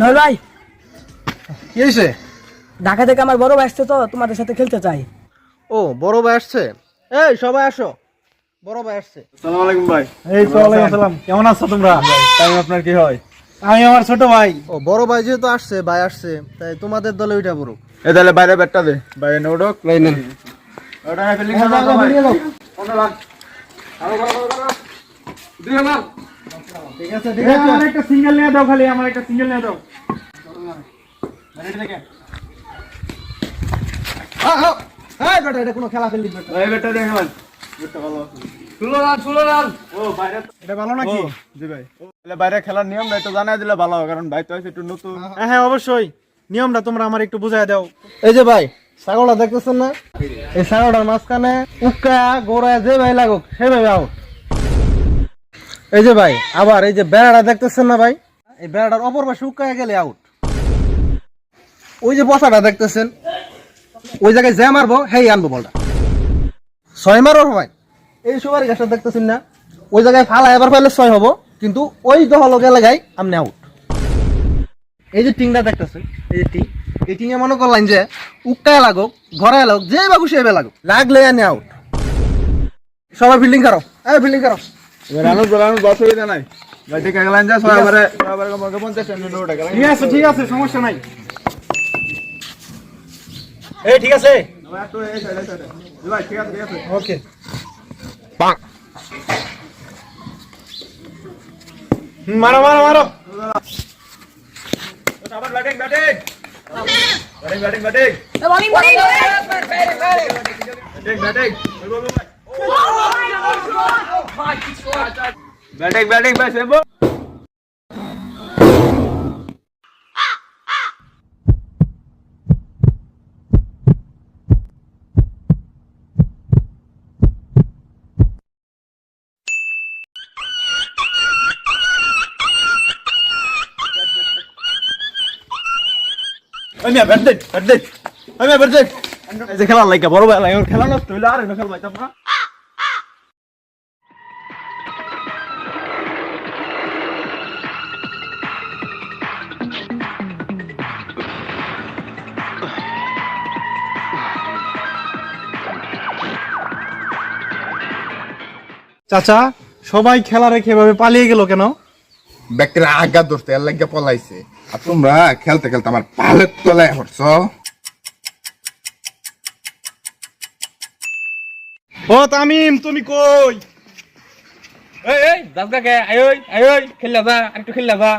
নয় ভাই। কি হয়েছে ঢাকা থেকে আমার বড় ভাই আসছে তো তোমাদের সাথে খেলতে চাই। ও বড় ভাই আসছে? এই সবাই আসো। বড় ভাই আসছে। সালাম আলাইকুম ভাই। এই তো ওয়ালাইকুম আসসালাম। কেমন আছো তোমরা? টাইম আপনার কি হয়? আমি আমার ছোট ভাই। ও বড় ভাই যেহেতু আসছে ভাই আসছে তাই তোমাদের দলে ওইটা বড় এ তাহলে বাইরে ব্যাটটা দে। বাইরে নোডক ভাই নেন ওটা না ফিল্ডিং করো তো ভাই। ঠিক আছে এই, আমার একটা সিঙ্গেল নিয়ে দাও খালি আমার একটা সিঙ্গেল নিয়ে দাও। হ্যাঁ বেটা এটা কোনো খেলা খেললি বেটা ভাই ব্যাটটা দেখে ভাই। ব্যাটটা ভালো ষোলো রান ষোলো রান ও বাইরে এটা ভালো নাকি? জি ভাই। তাহলে বাইরে খেলার নিয়ম নাই তো জানাই দিলে ভালো হবে কারণ ভাই তো একটু নতুন। হ্যাঁ হ্যাঁ অবশ্যই। নিয়মটা তোমরা আমার একটু বুঝাই দাও। এই যে ভাই ছাগলটা দেখতেছেন না? এই ছাগলটার মাঝখানে গোড়ায় যে ভাই লাগুক সে ভাই আউট এই যে ভাই আবার এই যে বেড়াটা দেখতেছেন না ভাই? এই বেড়াটার অপর পাশে উক্কায় গেলে আউট ওই যে বসাটা দেখতেছেন? ওই জায়গায় যে মারবো হেই আনব বলটা। ছয় মারো ভাই। এই সুপারি গাছটা দেখতেছেন না? ওই জায়গায় ফালা এবার পাইলে ছয় হব কিন্তু ওই দহলকে লাগাই আপনি আউট এই যে টিংটা দেখতেছেন এই যে টিং এই টিংয়ে মনে করলেন যে উক্কায় লাগুক ঘরে লাগুক যে বাবু সে লাগুক লাগলে আনি আউট সবাই ফিল্ডিং করো এই ফিল্ডিং করো। নাই। ঠিক আছে লাইন যা সবাই বারে সবাই বারে মগে 50 টাকা নোট ঠিক আছে ঠিক আছে সমস্যা নাই। এই ঠিক আছে। ঠিক আছে Bang. Maro maro maro. Sahabat batting batting. Batting batting batting. Batting batting. Batting batting. Batting batting. Batting batting. খেলা বড় ভাই খেলা নষ্ট হইলে আর খেলা পাইতাম না চাচা, সবাই খেলা রেখে এভাবে পালিয়ে গেল কেন? ব্যক্তিরা আগা ধরতে এর লাগে পলাইছে। আর তোমরা খেলতে খেলতে আমার পালের তলায় হরছ। ও তামিম তুমি কই? এই এই দাস কাকে আয় আয় খেললা যা আরেকটু খেললা যা